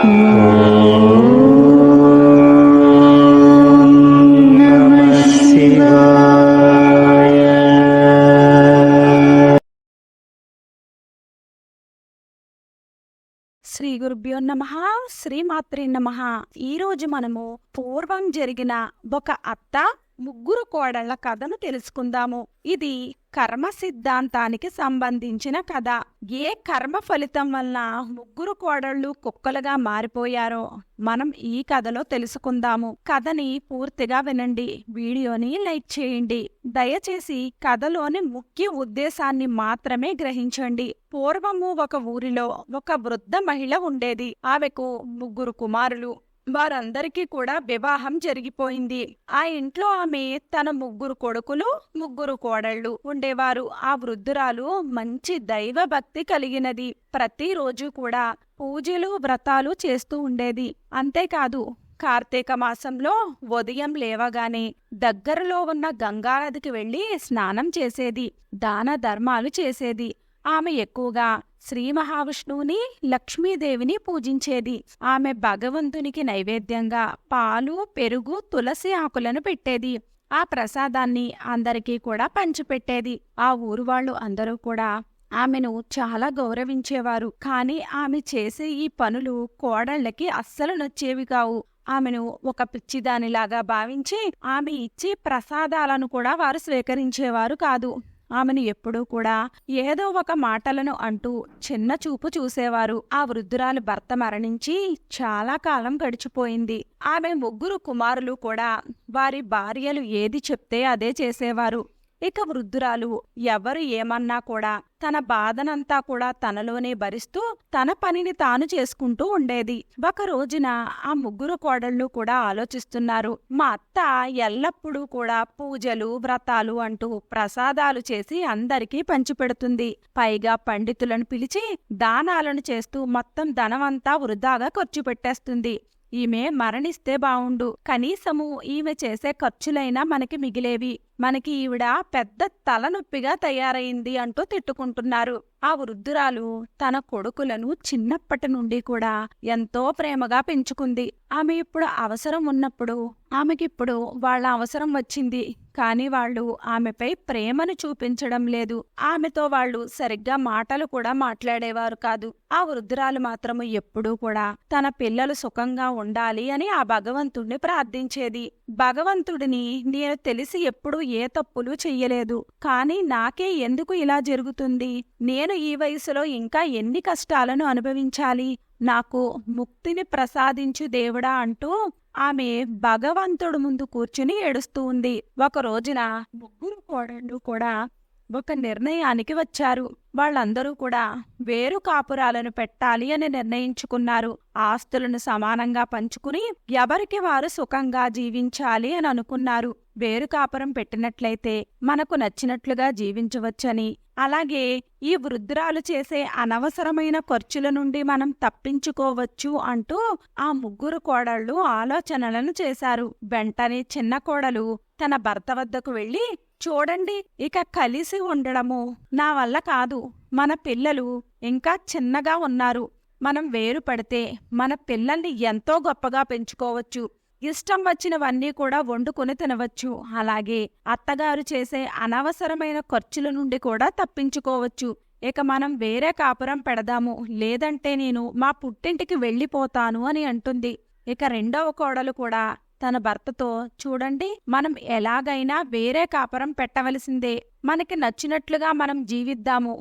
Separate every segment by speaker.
Speaker 1: నమః
Speaker 2: శ్రీ గురుభ్యో నమ శ్రీమాత్రి నమ. ఈ రోజు మనము పూర్వం జరిగిన ఒక అత్త ముగ్గురు కోడళ్ళ కథను తెలుసుకుందాము. ఇది కర్మ సిద్ధాంతానికి సంబంధించిన కథ. ఏ కర్మ ఫలితం వలన ముగ్గురు కోడళ్ళు కుక్కలుగా మారిపోయారో మనం ఈ కథలో తెలుసుకుందాము. కథని పూర్తిగా వినండి. వీడియోని లైక్ చేయండి. దయచేసి కథలోని ముఖ్య ఉద్దేశాన్ని మాత్రమే గ్రహించండి. పూర్వము ఒక ఊరిలో ఒక వృద్ధ మహిళ ఉండేది. ఆమెకు ముగ్గురు కుమారులు. వారందరికీ కూడా వివాహం జరిగిపోయింది. ఆ ఇంట్లో ఆమె తన ముగ్గురు కొడుకులు ముగ్గురు కోడళ్ళు ఉండేవారు. ఆ వృద్ధురాలు మంచి దైవ భక్తి కలిగినది. ప్రతిరోజు కూడా పూజలు వ్రతాలు చేస్తూ ఉండేది. అంతేకాదు కార్తీక మాసంలో ఉదయం లేవగానే దగ్గరలో ఉన్న గంగానదికి వెళ్ళి స్నానం చేసేది. దాన ధర్మాలు చేసేది. ఆమె ఎక్కువగా శ్రీ మహావిష్ణువుని లక్ష్మీదేవిని పూజించేది. ఆమె భగవంతునికి నైవేద్యంగా పాలు పెరుగు తులసి ఆకులను పెట్టేది. ఆ ప్రసాదాన్ని అందరికీ కూడా పంచిపెట్టేది. ఆ ఊరు వాళ్ళు అందరూ కూడా ఆమెను చాలా గౌరవించేవారు. కానీ ఆమె చేసే ఈ పనులు కోడళ్ళకి అస్సలు నచ్చేవి కావు. ఆమెను ఒక పిచ్చిదానిలాగా భావించి ఆమె ఇచ్చే ప్రసాదాలను కూడా వారు స్వీకరించేవారు కాదు. ఆమెను ఎప్పుడూ కూడా ఏదో ఒక మాటలను అంటూ చిన్న చూపు చూసేవారు. ఆ వృద్ధురాలు భర్త మరణించి చాలా కాలం గడిచిపోయింది. ఆమె ముగ్గురు కుమారులు కూడా వారి భార్యలు ఏది చెప్తే అదే చేసేవారు. ఇక వృద్ధురాలు ఎవరు ఏమన్నా కూడా తన బాధనంతా కూడా తనలోనే భరిస్తూ తన పనిని తాను చేసుకుంటూ ఉండేది. ఒక రోజున ఆ ముగ్గురు కోడళ్ళు కూడా ఆలోచిస్తున్నారు. మా అత్త ఎల్లప్పుడూ కూడా పూజలు వ్రతాలు అంటూ ప్రసాదాలు చేసి అందరికీ పంచిపెడుతుంది. పైగా పండితులను పిలిచి దానాలను చేస్తూ మొత్తం ధనమంతా వృధాగా ఖర్చు పెట్టేస్తుంది. ఈమె మరణిస్తే బావుండు. కనీసము ఈమె చేసే ఖర్చులైనా మనకి మిగిలేవి. మనకి ఈవిడ పెద్ద తలనొప్పిగా తయారైంది అంటూ తిట్టుకుంటున్నారు. ఆ వృద్ధురాలు తన కొడుకులను చిన్నప్పటి నుండి కూడా ఎంతో ప్రేమగా పెంచుకుంది. ఆమె ఇప్పుడు అవసరం ఉన్నప్పుడు ఆమెకిప్పుడు వాళ్ళ అవసరం వచ్చింది. కాని వాళ్ళు ఆమెపై ప్రేమను చూపించడం లేదు. ఆమెతో వాళ్ళు సరిగ్గా మాటలు కూడా మాట్లాడేవారు కాదు. ఆ వృద్ధురాలు మాత్రము ఎప్పుడూ కూడా తన పిల్లలు సుఖంగా ఉండాలి అని ఆ భగవంతుణ్ణి ప్రార్థించేది. భగవంతుడిని నేను తెలిసి ఎప్పుడూ ఏ తప్పులు చెయ్యలేదు. కానీ నాకే ఎందుకు ఇలా జరుగుతుంది? నేను ఈ వయసులో ఇంకా ఎన్ని కష్టాలను అనుభవించాలి? నాకు ముక్తిని ప్రసాదించు దేవుడా అంటూ ఆమె భగవంతుడు ముందు కూర్చుని ఏడుస్తూ ఉంది. ఒక రోజున ముగ్గురు కోడళ్ళు కూడా ఒక నిర్ణయానికి వచ్చారు. వాళ్ళందరూ కూడా వేరు కాపురాలను పెట్టాలి అని నిర్ణయించుకున్నారు. ఆస్తులను సమానంగా పంచుకుని ఎవరికి వారు సుఖంగా జీవించాలి అని అనుకున్నారు. వేరు కాపురం పెట్టినట్లయితే మనకు నచ్చినట్లుగా జీవించవచ్చని. అలాగే ఈ వృద్ధురాలు చేసే అనవసరమైన ఖర్చుల నుండి మనం తప్పించుకోవచ్చు అంటూ ఆ ముగ్గురు కోడళ్ళు ఆలోచనలను చేశారు. వెంటనే చిన్న కోడలు తన భర్త వద్దకు వెళ్ళి చూడండి ఇక కలిసి ఉండడము నా వల్ల కాదు. మన పిల్లలు ఇంకా చిన్నగా ఉన్నారు. మనం వేరు పడితే మన పిల్లల్ని ఎంతో గొప్పగా పెంచుకోవచ్చు. ఇష్టం వచ్చినవన్నీ కూడా వండుకొని తినవచ్చు. అలాగే అత్తగారు చేసే అనవసరమైన ఖర్చుల నుండి కూడా తప్పించుకోవచ్చు. ఇక మనం వేరే కాపురం పెడదాము. లేదంటే నేను మా పుట్టింటికి వెళ్ళిపోతాను అని అంటుంది. ఇక రెండవ కోడలు కూడా తన భర్తతో చూడండి మనం ఎలాగైనా వేరే కాపురం పెట్టవలసిందే. మనకి నచ్చినట్లుగా మనం జీవిద్దాము.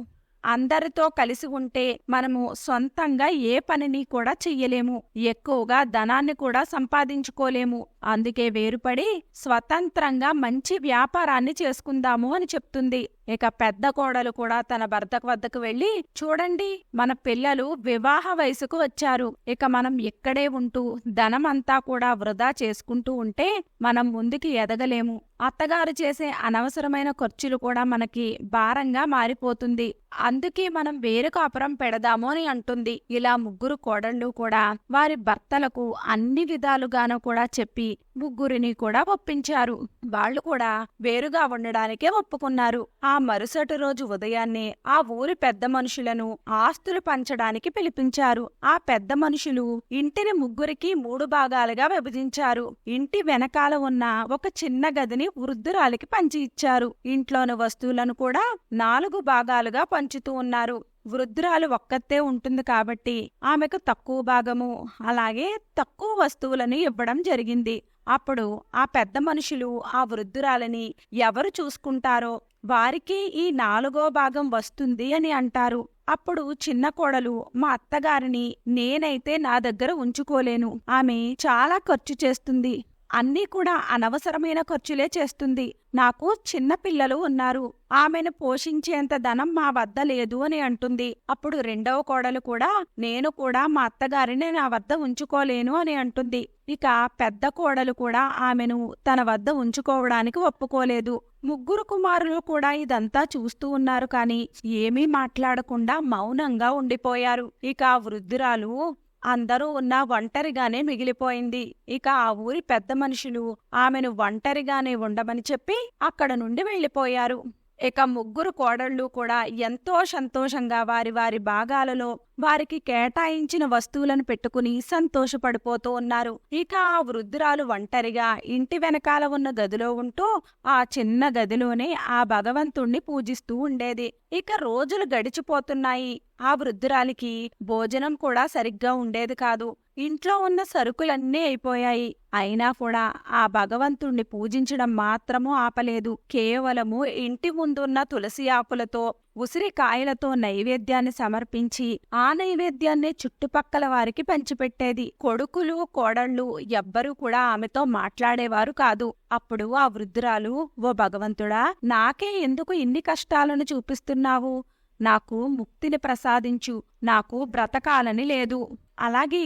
Speaker 2: అందరితో కలిసి ఉంటే మనము సొంతంగా ఏ పనిని కూడా చెయ్యలేము. ఎక్కువగా ధనాన్ని కూడా సంపాదించుకోలేము. అందుకే వేరుపడి స్వతంత్రంగా మంచి వ్యాపారాన్ని చేసుకుందాము అని చెప్తుంది. ఇక పెద్ద కోడలు కూడా తన భర్త వద్దకు వెళ్ళి చూడండి మన పిల్లలు వివాహ వయసుకు వచ్చారు. ఇక మనం ఇక్కడే ఉంటూ ధనమంతా కూడా వృధా చేసుకుంటూ ఉంటే మనం ముందుకి ఎదగలేము. అత్తగారు చేసే అనవసరమైన ఖర్చులు కూడా మనకి భారంగా మారిపోతుంది. అందుకే మనం వేరు కాపురం పెడదాము అని అంటుంది. ఇలా ముగ్గురు కోడళ్ళు కూడా వారి భర్తలకు అన్ని విధాలుగాను కూడా చెప్పి ముగ్గురిని కూడా ఒప్పించారు. వాళ్ళు కూడా వేరుగా ఉండడానికే ఒప్పుకున్నారు. ఆ మరుసటి రోజు ఉదయాన్నే ఆ ఊరి పెద్ద మనుషులను ఆస్తులు పంచడానికి పిలిపించారు. ఆ పెద్ద మనుషులు ఇంటిని ముగ్గురికి మూడు భాగాలుగా విభజించారు. ఇంటి వెనకాల ఉన్న ఒక చిన్న గదిని వృద్ధురాలికి పంచి ఇచ్చారు. ఇంట్లోని వస్తువులను కూడా నాలుగు భాగాలుగా పంచుతూ ఉన్నారు. వృద్ధురాలు ఒక్కతే ఉంటుంది కాబట్టి ఆమెకు తక్కువ భాగము అలాగే తక్కువ వస్తువులను ఇవ్వడం జరిగింది. అప్పుడు ఆ పెద్ద మనుషులు ఆ వృద్ధురాలని ఎవరు చూసుకుంటారో వారికి ఈ నాలుగో భాగం వస్తుంది అని అంటారు. అప్పుడు చిన్న కోడలు మా అత్తగారిని నేనైతే నా దగ్గర ఉంచుకోలేను. ఆమె చాలా ఖర్చు చేస్తుంది. అన్నీ కూడా అనవసరమైన ఖర్చులే చేస్తుంది. నాకు చిన్న పిల్లలు ఉన్నారు. ఆమెను పోషించేంత ధనం మా వద్ద లేదు అని అంటుంది. అప్పుడు రెండవ కోడలు కూడా నేను కూడా మా అత్తగారిని నా వద్ద ఉంచుకోలేను అని అంటుంది. ఇక పెద్ద కోడలు కూడా ఆమెను తన వద్ద ఉంచుకోవడానికి ఒప్పుకోలేదు. ముగ్గురు కుమారులు కూడా ఇదంతా చూస్తూ ఉన్నారు కాని ఏమీ మాట్లాడకుండా మౌనంగా ఉండిపోయారు. ఇక వృద్ధురాలు అందరూ ఉన్న ఒంటరిగానే మిగిలిపోయింది. ఇక ఆ ఊరి పెద్ద మనుషులు ఆమెను ఒంటరిగానే ఉండమని చెప్పి అక్కడ నుండి వెళ్ళిపోయారు. ఇక ముగ్గురు కోడళ్ళు కూడా ఎంతో సంతోషంగా వారి వారి భాగాలలో వారికి కేటాయించిన వస్తువులను పెట్టుకుని సంతోషపడిపోతూ ఉన్నారు. ఇక ఆ వృద్ధురాలు ఒంటరిగా ఇంటి వెనకాల ఉన్న గదిలో ఉంటూ ఆ చిన్న గదిలోనే ఆ భగవంతుణ్ణి పూజిస్తూ ఉండేది. ఇక రోజులు గడిచిపోతున్నాయి. ఆ వృద్ధురాలికి భోజనం కూడా సరిగ్గా ఉండేది కాదు. ఇంట్లో ఉన్న సరుకులన్నీ అయిపోయాయి. అయినా కూడా ఆ భగవంతుణ్ణి పూజించడం మాత్రము ఆపలేదు. కేవలము ఇంటి ముందున్న తులసి ఆకులతో ఉసిరికాయలతో నైవేద్యాన్ని సమర్పించి ఆ నైవేద్యాన్ని చుట్టుపక్కల వారికి పంచిపెట్టేది. కొడుకులు కోడళ్ళు ఎవ్వరూ కూడా ఆమెతో మాట్లాడేవారు కాదు. అప్పుడు ఆ వృద్ధురాలు ఓ భగవంతుడా నాకే ఎందుకు ఇన్ని కష్టాలను చూపిస్తున్నావు? నాకు ముక్తిని ప్రసాదించు. నాకు బ్రతకాలని లేదు. అలాగే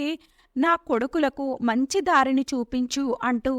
Speaker 2: నా కొడుకులకు మంచి దారిని చూపించు అంటూ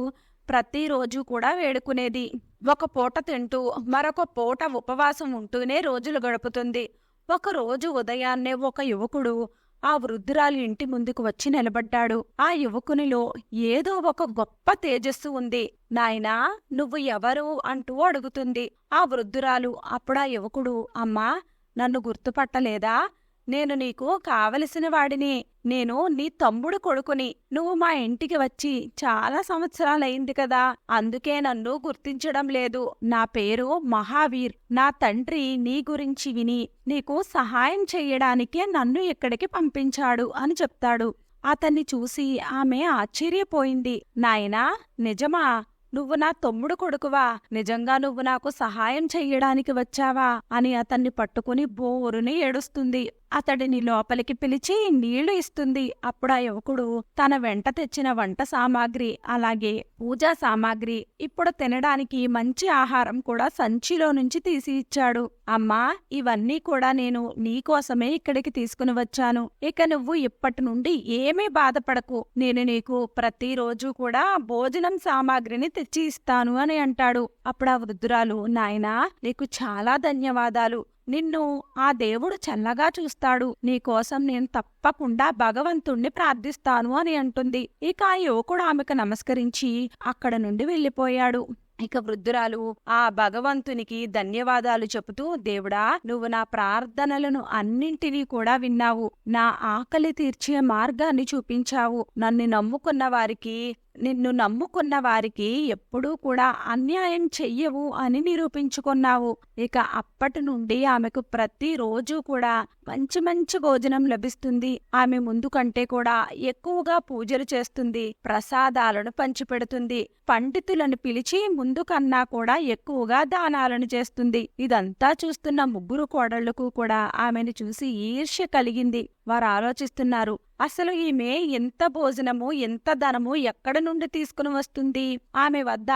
Speaker 2: ప్రతిరోజు కూడా వేడుకునేది. ఒక పూట తింటూ మరొక పూట ఉపవాసం ఉంటూనే రోజులు గడుపుతుంది. ఒక రోజు ఉదయాన్నే ఒక యువకుడు ఆ వృద్ధురాలి ఇంటి ముందుకు వచ్చి నిలబడ్డాడు. ఆ యువకునిలో ఏదో ఒక గొప్ప తేజస్సు ఉంది. నాయనా నువ్వు ఎవరు? అంటూ అడుగుతుంది. ఆ వృద్ధురాలు అప్పుడా యువకుడు అమ్మా నన్ను గుర్తుపట్టలేదా? నేను నీకు కావలసిన వాడిని. నేను నీ తమ్ముడు కొడుకుని. నువ్వు మా ఇంటికి వచ్చి చాలా సంవత్సరాలైంది కదా. అందుకే నన్ను గుర్తించడం లేదు. నా పేరు మహావీర్. నా తండ్రి నీ గురించి విని నీకు సహాయం చెయ్యడానికే నన్ను ఇక్కడికి పంపించాడు అని చెప్తాడు. అతన్ని చూసి ఆమె ఆశ్చర్యపోయింది. నాయనా నిజమా? నువ్వు నా తమ్ముడు కొడుకువా? నిజంగా నువ్వు నాకు సహాయం చెయ్యడానికి వచ్చావా? అని అతన్ని పట్టుకుని బోరుని ఏడుస్తుంది. అతడిని లోపలికి పిలిచి నీళ్ళు ఇస్తుంది. అప్పుడు ఆ యువకుడు తన వెంట తెచ్చిన వంట సామాగ్రి అలాగే పూజా సామాగ్రి ఇప్పుడు తినడానికి మంచి ఆహారం కూడా సంచిలో నుంచి తీసి ఇచ్చాడు. అమ్మా ఇవన్నీ కూడా నేను నీకోసమే ఇక్కడికి తీసుకుని వచ్చాను. ఇక నువ్వు ఇప్పటి నుండి ఏమీ బాధపడకు. నేను నీకు ప్రతిరోజు కూడా భోజనం సామాగ్రిని తెచ్చి ఇస్తాను అని అంటాడు. అప్పుడు ఆ వృద్ధురాలు నాయనా నీకు చాలా ధన్యవాదాలు. నిన్ను ఆ దేవుడు చల్లగా చూస్తాడు. నీకోసం నేను తప్పకుండా భగవంతుణ్ణి ప్రార్థిస్తాను అని అంటుంది. ఇక ఆ యువకుడు ఆమెకు నమస్కరించి అక్కడ నుండి వెళ్ళిపోయాడు. ఇక వృద్ధురాలు ఆ భగవంతునికి ధన్యవాదాలు చెబుతూ దేవుడా నువ్వు నా ప్రార్థనలను అన్నింటినీ కూడా విన్నావు. నా ఆకలి తీర్చే మార్గాన్ని చూపించావు. నన్ను నమ్ముకున్న వారికి నిన్ను నమ్ముకున్న వారికి ఎప్పుడూ కూడా అన్యాయం చెయ్యవు అని నిరూపించుకున్నావు. ఇక అప్పటి నుండి ఆమెకు ప్రతిరోజు కూడా మంచి మంచి భోజనం లభిస్తుంది. ఆమె ముందు కంటే కూడా ఎక్కువగా పూజలు చేస్తుంది ప్రసాదాలను పంచిపెడుతుంది పండితులను పిలిచి ముందు కన్నా కూడా ఎక్కువగా దానాలను చేస్తుంది. ఇదంతా చూస్తున్న ముగ్గురు కోడళ్ళకు కూడా ఆమెను చూసి ఈర్ష్య కలిగింది. వారు ఆలోచిస్తున్నారు అసలు ఈమె ఎంత భోజనము ఎంత ధనము ఎక్కడ నుండి తీసుకుని వస్తుంది? ఆమె వద్ద?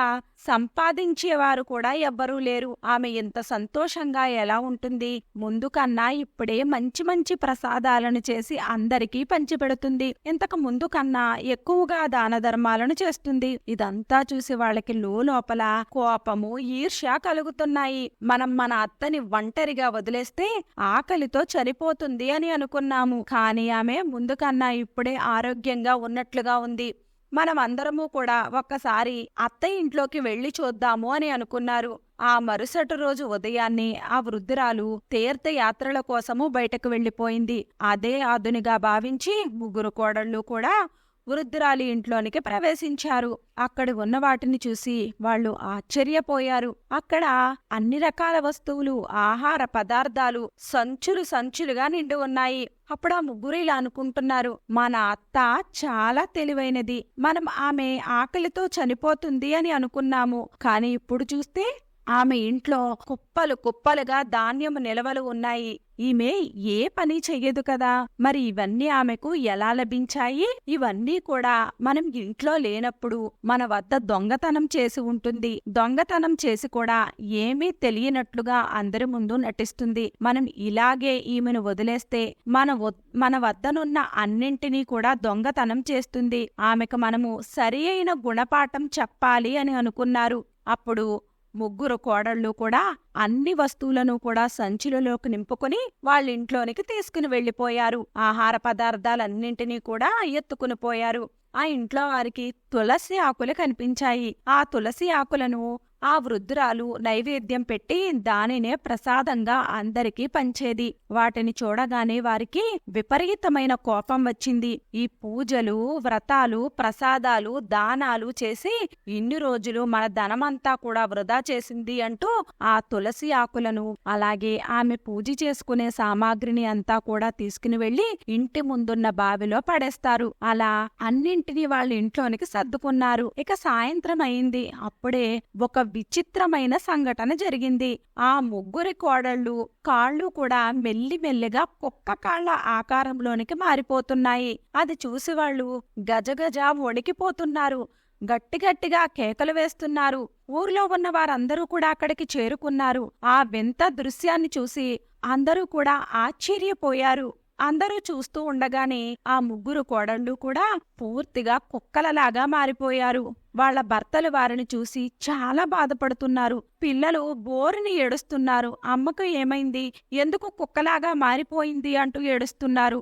Speaker 2: సంపాదించేవారు కూడా ఎవ్వరూ లేరు. ఆమె ఎంత సంతోషంగా ఎలా ఉంటుంది? ముందు కన్నా ఇప్పుడే మంచి మంచి ప్రసాదాలను చేసి అందరికీ పంచిపెడుతుంది. ఇంతకు ముందు కన్నా ఎక్కువగా దాన ధర్మాలను చేస్తుంది. ఇదంతా చూసి వాళ్ళకి లోపల కోపము ఈర్ష్య కలుగుతున్నాయి. మనం మన అత్తని ఒంటరిగా వదిలేస్తే ఆకలితో చనిపోతుంది అని అనుకున్నాము. కానీ ఆమె ముందు కన్నా ఇప్పుడే ఆరోగ్యంగా ఉన్నట్లుగా ఉంది. మనం అందరము కూడా ఒక్కసారి అత్తయ్య ఇంట్లోకి వెళ్ళి చూద్దాము అని అనుకున్నారు. ఆ మరుసటి రోజు ఉదయాన్నే ఆ వృద్ధురాలు తీర్థయాత్రల కోసము బయటకు వెళ్ళిపోయింది అదే అదునిగా భావించి ముగ్గురు కోడళ్ళు కూడా వృద్ధురాలి ఇంట్లోనికి ప్రవేశించారు. అక్కడ ఉన్న వాటిని చూసి వాళ్ళు ఆశ్చర్యపోయారు. అక్కడ అన్ని రకాల వస్తువులు ఆహార పదార్థాలు సంచులు సంచులుగా నిండి ఉన్నాయి. అప్పుడు ఆ ముగ్గురు ఇలా అనుకుంటున్నారు. మన అత్త చాలా తెలివైనది. మనం ఆమె ఆకలితో చనిపోతుంది అని అనుకున్నాము. కానీ ఇప్పుడు చూస్తే ఆమె ఇంట్లో కుప్పలు కుప్పలుగా ధాన్యము నిలవలు ఉన్నాయి. ఈమె ఏ పని చెయ్యదు కదా. మరి ఇవన్నీ ఆమెకు ఎలా లభించాయి? ఇవన్నీ కూడా మనం ఇంట్లో లేనప్పుడు మన వద్ద దొంగతనం చేసి ఉంటుంది. దొంగతనం చేసి కూడా ఏమీ తెలియనట్లుగా అందరి ముందు నటిస్తుంది. మనం ఇలాగే ఈమెను వదిలేస్తే మన మన వద్దనున్న అన్నింటినీ కూడా దొంగతనం చేస్తుంది. ఆమెకు మనము సరి అయిన గుణపాఠం చెప్పాలి అని అనుకున్నారు. అప్పుడు ముగ్గురు కోడళ్ళు కూడా అన్ని వస్తువులను కూడా సంచులలోకి నింపుకొని వాళ్ళింట్లోనికి తీసుకుని వెళ్ళిపోయారు ఆహార పదార్థాలన్నింటినీ కూడా ఎత్తుకుని పోయారు. ఆ ఇంట్లో వారికి తులసి ఆకులు కనిపించాయి. ఆ తులసి ఆకులను ఆ వృద్ధురాలు నైవేద్యం పెట్టి దానినే ప్రసాదంగా అందరికీ పంచేది. వాటిని చూడగానే వారికి విపరీతమైన కోపం వచ్చింది. ఈ పూజలు వ్రతాలు ప్రసాదాలు దానాలు చేసి ఇన్ని రోజులు మన ధనమంతా కూడా వృధా చేసింది అంటూ ఆ తులసి ఆకులను అలాగే ఆమె పూజ చేసుకునే సామాగ్రిని అంతా కూడా తీసుకుని వెళ్ళి ఇంటి ముందున్న బావిలో పడేస్తారు. అలా అన్నింటినీ వాళ్ళ ఇంట్లోనికి సర్దుకున్నారు. ఇక సాయంత్రం అయింది. అప్పుడే ఒక విచిత్రమైన సంఘటన జరిగింది. ఆ ముగ్గురి కోడళ్ళు కాళ్ళు కూడా మెల్లిమెల్లిగా కుక్క కాళ్ళ ఆకారంలోనికి మారిపోతున్నాయి. అది చూసి వాళ్ళు గజగజ వణికిపోతున్నారు. గట్టిగట్టిగా కేకలు వేస్తున్నారు. ఊర్లో ఉన్న వారందరూ కూడా అక్కడికి చేరుకున్నారు. ఆ వింత దృశ్యాన్ని చూసి అందరూ కూడా ఆశ్చర్యపోయారు. అందరూ చూస్తూ ఉండగానే ఆ ముగ్గురు కోడళ్ళు కూడా పూర్తిగా కుక్కలలాగా మారిపోయారు. వాళ్ళ భర్తలు వారిని చూసి చాలా బాధపడుతున్నారు. పిల్లలు బోరుని ఏడుస్తున్నారు. అమ్మకు ఏమైంది? ఎందుకు కుక్కలాగా మారిపోయింది? అంటూ ఏడుస్తున్నారు.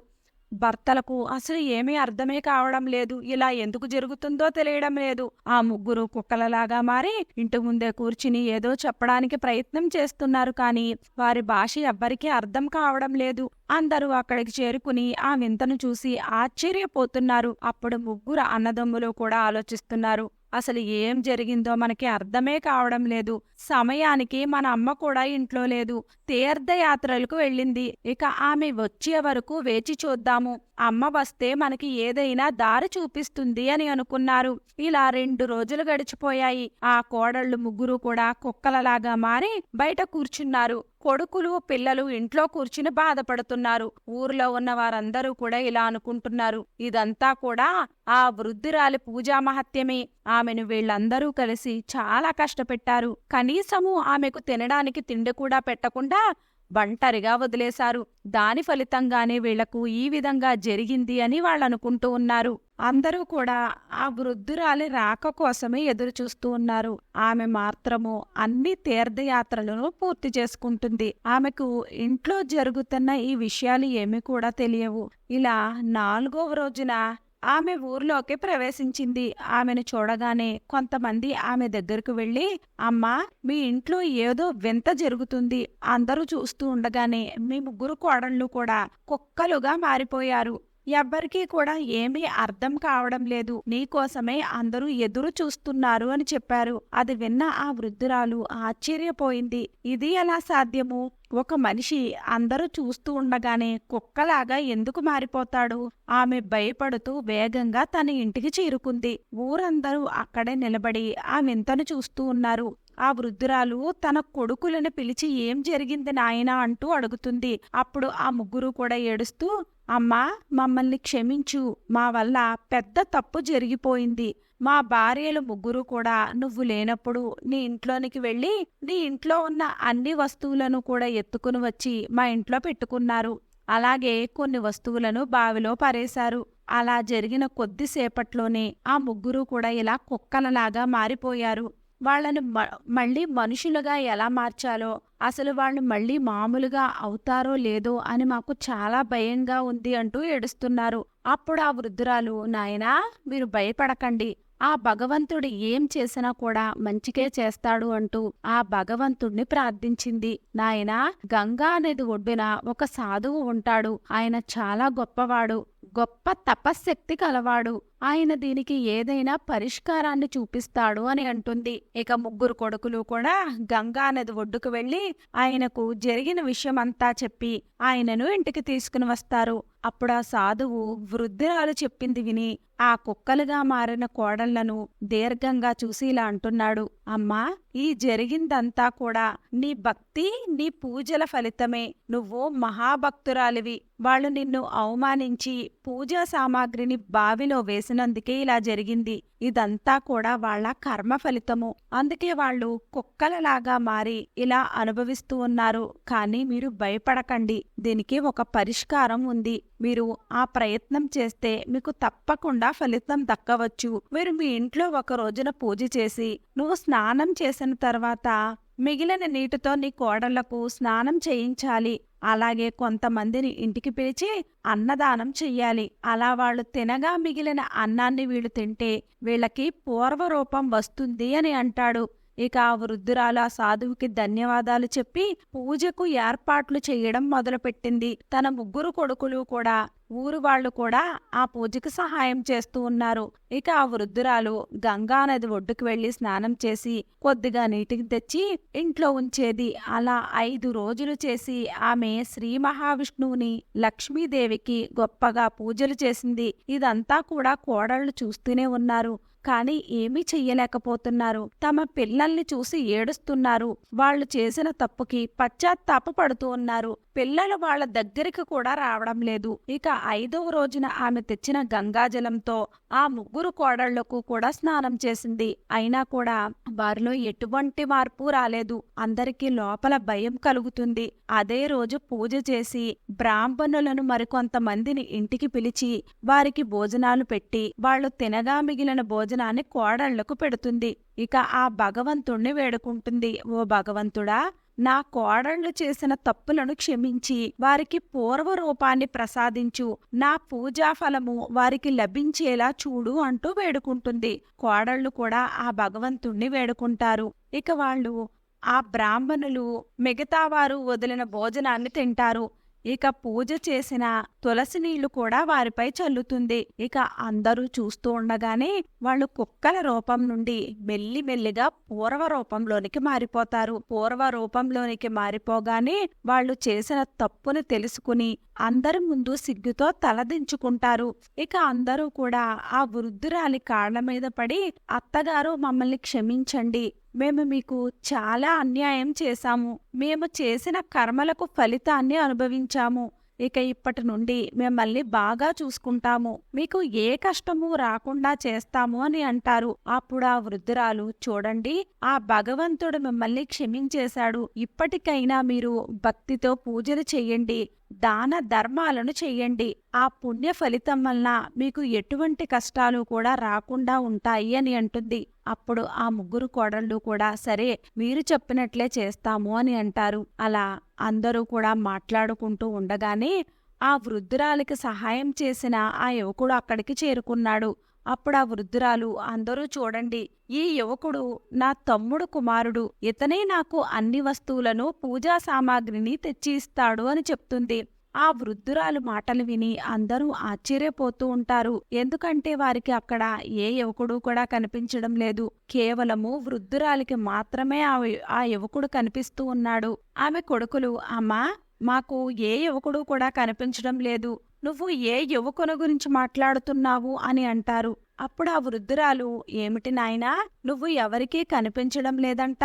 Speaker 2: భర్తలకు అసలు ఏమీ అర్థమే కావడం లేదు. ఇలా ఎందుకు జరుగుతుందో తెలియడం లేదు. ఆ ముగ్గురు కుక్కలలాగా మారి ఇంటి ముందే కూర్చుని ఏదో చెప్పడానికి ప్రయత్నం చేస్తున్నారు కానీ వారి భాష ఎవ్వరికీ అర్థం కావడం లేదు. అందరూ అక్కడికి చేరుకుని ఆ వింతను చూసి ఆశ్చర్యపోతున్నారు. అప్పుడు ముగ్గురు అన్నదమ్ములు కూడా ఆలోచిస్తున్నారు. అసలు ఏం జరిగిందో మనకి అర్థమే కావడం లేదు. సమయానికి మన అమ్మ కూడా ఇంట్లో లేదు. తీర్థయాత్రలకు వెళ్ళింది. ఇక ఆమె వచ్చే వరకు వేచి చూద్దాము. అమ్మ వస్తే మనకి ఏదైనా దారి చూపిస్తుంది అని అనుకున్నారు. ఇలా రెండు రోజులు గడిచిపోయాయి. ఆ కోడళ్ళు ముగ్గురు కూడా కుక్కలలాగా మారి బయట కూర్చున్నారు. కొడుకులు పిల్లలు ఇంట్లో కూర్చుని బాధపడుతున్నారు. ఊర్లో ఉన్న వారందరూ కూడా ఇలా అనుకుంటున్నారు. ఇదంతా కూడా ఆ వృద్ధురాలి పూజా మహత్యమే. ఆమెను వీళ్ళందరూ కలిసి చాలా కష్టపెట్టారు. కనీసము ఆమెకు తినడానికి తిండి కూడా పెట్టకుండా ఒంటరిగా వదిలేశారు. దాని ఫలితంగానే వీళ్ళకు ఈ విధంగా జరిగింది అని వాళ్ళనుకుంటూ ఉన్నారు. అందరూ కూడా ఆ వృద్ధురాలి రాక కోసమే ఎదురు చూస్తూ ఉన్నారు. ఆమె మాత్రము అన్ని తీర్థయాత్రలను పూర్తి చేసుకుంటుంది. ఆమెకు ఇంట్లో జరుగుతున్న ఈ విషయాలు ఏమీ కూడా తెలియవు. ఇలా నాలుగవ రోజున ఆమె ఊర్లోకి ప్రవేశించింది. ఆమెను చూడగానే కొంతమంది ఆమె దగ్గరకు వెళ్ళి అమ్మా మీ ఇంట్లో ఏదో వింత జరుగుతుంది. అందరూ చూస్తూ ఉండగానే మీ ముగ్గురు కోడళ్ళు కూడా కుక్కలుగా మారిపోయారు. ఎవ్వరికీ కూడా ఏమీ అర్థం కావడం లేదు. నీకోసమే అందరూ ఎదురు చూస్తున్నారు అని చెప్పారు. అది విన్న ఆ వృద్ధురాలు ఆశ్చర్యపోయింది. ఇది ఎలా సాధ్యము? ఒక మనిషి అందరూ చూస్తూ ఉండగానే కుక్కలాగా ఎందుకు మారిపోతాడు? ఆమె భయపడుతూ వేగంగా తన ఇంటికి చేరుకుంది. ఊరందరూ అక్కడే నిలబడి ఆ వింతను చూస్తూ ఉన్నారు. ఆ వృద్ధురాలు తన కొడుకులను పిలిచి ఏం జరిగింది నాయనా అంటూ అడుగుతుంది. అప్పుడు ఆ ముగ్గురు కూడా ఏడుస్తూ అమ్మా మమ్మల్ని క్షమించు. మా వల్ల పెద్ద తప్పు జరిగిపోయింది. మా భార్యలు ముగ్గురు కూడా నువ్వు లేనప్పుడు నీ ఇంట్లోనికి వెళ్ళి నీ ఇంట్లో ఉన్న అన్ని వస్తువులను కూడా ఎత్తుకుని వచ్చి మా ఇంట్లో పెట్టుకున్నారు. అలాగే కొన్ని వస్తువులను బావిలో పారేశారు. అలా జరిగిన కొద్దిసేపట్లోనే ఆ ముగ్గురు కూడా ఇలా కుక్కలలాగా మారిపోయారు. వాళ్ళని మ- మళ్ళీ మనుషులుగా ఎలా మార్చాలో అసలు వాళ్ళు మళ్ళీ మామూలుగా అవుతారో లేదో అని మాకు చాలా భయంగా ఉంది అంటూ ఏడుస్తున్నారు. అప్పుడు ఆ వృద్ధురాలు నాయనా మీరు భయపడకండి. ఆ భగవంతుడు ఏం చేసినా కూడా మంచికే చేస్తాడు అంటూ ఆ భగవంతుణ్ణి ప్రార్థించింది. నాయనా గంగా నది ఒడ్డున ఒక సాధువు ఉంటాడు. ఆయన చాలా గొప్పవాడు. గొప్ప తపశ్శక్తి కలవాడు. ఆయన దీనికి ఏదైనా పరిష్కారాన్ని చూపిస్తాడు అని అంటుంది. ఇక ముగ్గురు కొడుకులు కూడా గంగా నది ఒడ్డుకు వెళ్ళి ఆయనకు జరిగిన విషయమంతా చెప్పి ఆయనను ఇంటికి తీసుకుని వస్తారు. అప్పుడు ఆ సాధువు వృద్ధురాలు చెప్పింది విని ఆ కుక్కలుగా మారిన కోడళ్ళను దీర్ఘంగా చూసి ఇలా అంటున్నాడు. అమ్మా ఈ జరిగిందంతా కూడా నీ భక్తి నీ పూజల ఫలితమే. నువ్వు మహాభక్తురాలివి. వాళ్ళు నిన్ను అవమానించి పూజా సామాగ్రిని బావిలో వేసినందుకే ఇలా జరిగింది. ఇదంతా కూడా వాళ్ళ కర్మ ఫలితము. అందుకే వాళ్ళు కుక్కలలాగా మారి ఇలా అనుభవిస్తూ ఉన్నారు. కానీ మీరు భయపడకండి. దీనికి ఒక పరిష్కారం ఉంది. మీరు ఆ ప్రయత్నం చేస్తే మీకు తప్పకుండా ఫలితం దక్కవచ్చు. మీరు మీ ఇంట్లో ఒక రోజున పూజ చేసి నువ్వు స్నానం చేసిన తర్వాత మిగిలిన నీటితో నీ కోడళ్ళకు స్నానం చేయించాలి. అలాగే కొంతమందిని ఇంటికి పిలిచి అన్నదానం చెయ్యాలి. అలా వాళ్ళు తినగా మిగిలిన అన్నాన్ని వీళ్ళు తింటే వీళ్ళకి పూర్వరూపం వస్తుంది అని అంటాడు. ఇక ఆ వృద్ధురాలు ఆ సాధువుకి ధన్యవాదాలు చెప్పి పూజకు ఏర్పాట్లు చేయడం మొదలుపెట్టింది. తన ముగ్గురు కొడుకులు కూడా ఊరు వాళ్ళు కూడా ఆ పూజకి సహాయం చేస్తూ ఉన్నారు. ఇక ఆ వృద్ధురాలు గంగా నది ఒడ్డుకు వెళ్ళి స్నానం చేసి కొద్దిగా నీటికి తెచ్చి ఇంట్లో ఉంచేది. అలా ఐదు రోజులు చేసి ఆమె శ్రీ మహావిష్ణువుని లక్ష్మీదేవికి గొప్పగా పూజలు చేసింది. ఇదంతా కూడా కోడళ్ళు చూస్తూనే ఉన్నారు. కానీ ఏమీ చెయ్యలేకపోతున్నారు. తమ పిల్లల్ని చూసి ఏడుస్తున్నారు. వాళ్ళు చేసిన తప్పుకి పశ్చాత్తాప పడుతూ ఉన్నారు. పిల్లలు వాళ్ళ దగ్గరికి కూడా రావడం లేదు. ఇక ఐదవ రోజున ఆమె తెచ్చిన గంగాజలంతో ఆ ముగ్గురు కోడళ్ళకు కూడా స్నానం చేసింది. అయినా కూడా వారిలో ఎటువంటి మార్పు రాలేదు. అందరికీ లోపల భయం కలుగుతుంది. అదే రోజు పూజ చేసి బ్రాహ్మణులను మరికొంతమందిని ఇంటికి పిలిచి వారికి భోజనాలు పెట్టి వాళ్ళు తినగా మిగిలిన భోజనాన్ని కోడళ్ళకు పెడుతుంది. ఇక ఆ భగవంతుణ్ణి వేడుకుంటుంది. ఓ భగవంతుడా నా కోడళ్ళు చేసిన తప్పులను క్షమించి వారికి పూర్వ రూపాన్ని ప్రసాదించు. నా పూజా ఫలము వారికి లభించేలా చూడు అంటూ వేడుకుంటుంది. కోడళ్ళు కూడా ఆ భగవంతుణ్ణి వేడుకుంటారు. ఇక వాళ్ళు ఆ బ్రాహ్మణులు మిగతా వారు వదిలిన భోజనాన్ని తింటారు. ఇక పూజ చేసిన తులసి నీళ్ళు కూడా వారిపై చల్లుతుంది. ఇక అందరూ చూస్తూ ఉండగానే వాళ్ళు కుక్కల రూపం నుండి మెల్లిమెల్లిగా పూర్వ రూపంలోనికి మారిపోతారు. పూర్వ రూపంలోనికి మారిపోగానే వాళ్ళు చేసిన తప్పును తెలుసుకుని అందరి ముందు సిగ్గుతో తలదించుకుంటారు ఇక అందరూ కూడా ఆ వృద్ధురాలి కాళ్ళ మీద పడి అత్తగారు మమ్మల్ని క్షమించండి. మేము మీకు చాలా అన్యాయం చేశాము. మేము చేసిన కర్మలకు ఫలితాన్ని అనుభవించాము. ఇక ఇప్పటి నుండి మిమ్మల్ని బాగా చూసుకుంటాము. మీకు ఏ కష్టము రాకుండా చేస్తాము అని అంటారు. అప్పుడు ఆ వృద్ధురాలు చూడండి ఆ భగవంతుడు మిమ్మల్ని క్షమించేశాడు. ఇప్పటికైనా మీరు భక్తితో పూజలు చెయ్యండి దాన ధర్మాలను చెయ్యండి ఆ పుణ్య ఫలితం వలన మీకు ఎటువంటి కష్టాలు కూడా రాకుండా ఉంటాయి అని అంటుంది. అప్పుడు ఆ ముగ్గురు కోడళ్ళు కూడా సరే మీరు చెప్పినట్లే చేస్తాము అని అంటారు. అలా అందరూ కూడా మాట్లాడుకుంటూ ఉండగానే ఆ వృద్ధురాలికి సహాయం చేసిన ఆ యువకుడు అక్కడికి చేరుకున్నాడు. అప్పుడు ఆ వృద్ధురాలు అందరూ చూడండి ఈ యువకుడు నా తమ్ముడు కుమారుడు. ఇతనే నాకు అన్ని వస్తువులను పూజా సామాగ్రిని తెచ్చి ఇస్తాడు అని చెప్తుంది. ఆ వృద్ధురాలు మాటలు విని అందరూ ఆశ్చర్యపోతూ ఉంటారు. ఎందుకంటే వారికి అక్కడ ఏ యువకుడు కూడా కనిపించడం లేదు. కేవలము వృద్ధురాలికి మాత్రమే ఆ యువకుడు కనిపిస్తూ ఉన్నాడు. ఆమె కొడుకులు అమ్మా మాకు ఏ యువకుడు కూడా కనిపించడం లేదు. నువ్వు ఏ యువకుని గురించి మాట్లాడుతున్నావు? అని అంటారు. అప్పుడు ఆ వృద్ధురాలు ఏమిటి నాయనా నువ్వు ఎవరికీ కనిపించడం లేదంట?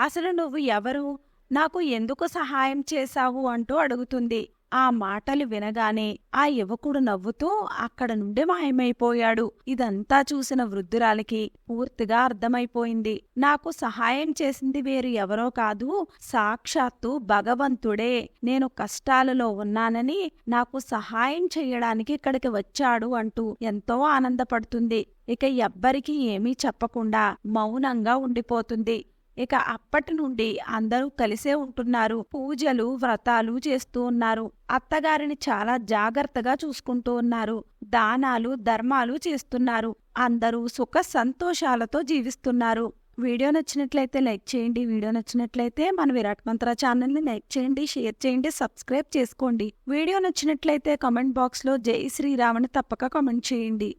Speaker 2: అసలు నువ్వు ఎవరు? నాకు ఎందుకు సహాయం చేశావు? అంటూ అడుగుతుంది. ఆ మాటలు వినగానే ఆ యువకుడు నవ్వుతూ అక్కడ నుండి మాయమైపోయాడు. ఇదంతా చూసిన వృద్ధురాలికి పూర్తిగా అర్థమైపోయింది. నాకు సహాయం చేసింది వేరు ఎవరో కాదు సాక్షాత్తు భగవంతుడే. నేను కష్టాలలో ఉన్నానని నాకు సహాయం చేయడానికి ఇక్కడికి వచ్చాడు అంటూ ఎంతో ఆనందపడుతుంది. ఇక ఎవ్వరికీ ఏమీ చెప్పకుండా మౌనంగా ఉండిపోతుంది. ఇక అప్పటి నుండి అందరూ కలిసే ఉంటున్నారు. పూజలు వ్రతాలు చేస్తూ ఉన్నారు. అత్తగారిని చాలా జాగ్రత్తగా చూసుకుంటూ ఉన్నారు. దానాలు ధర్మాలు చేస్తున్నారు. అందరూ సుఖ సంతోషాలతో జీవిస్తున్నారు. వీడియో నచ్చినట్లయితే లైక్ చేయండి. వీడియో నచ్చినట్లయితే మన విరాట్ మంత్ర ఛానల్ని లైక్ చేయండి షేర్ చేయండి సబ్స్క్రైబ్ చేసుకోండి. వీడియో నచ్చినట్లయితే కామెంట్ బాక్స్లో జై శ్రీరామని తప్పక కామెంట్ చేయండి.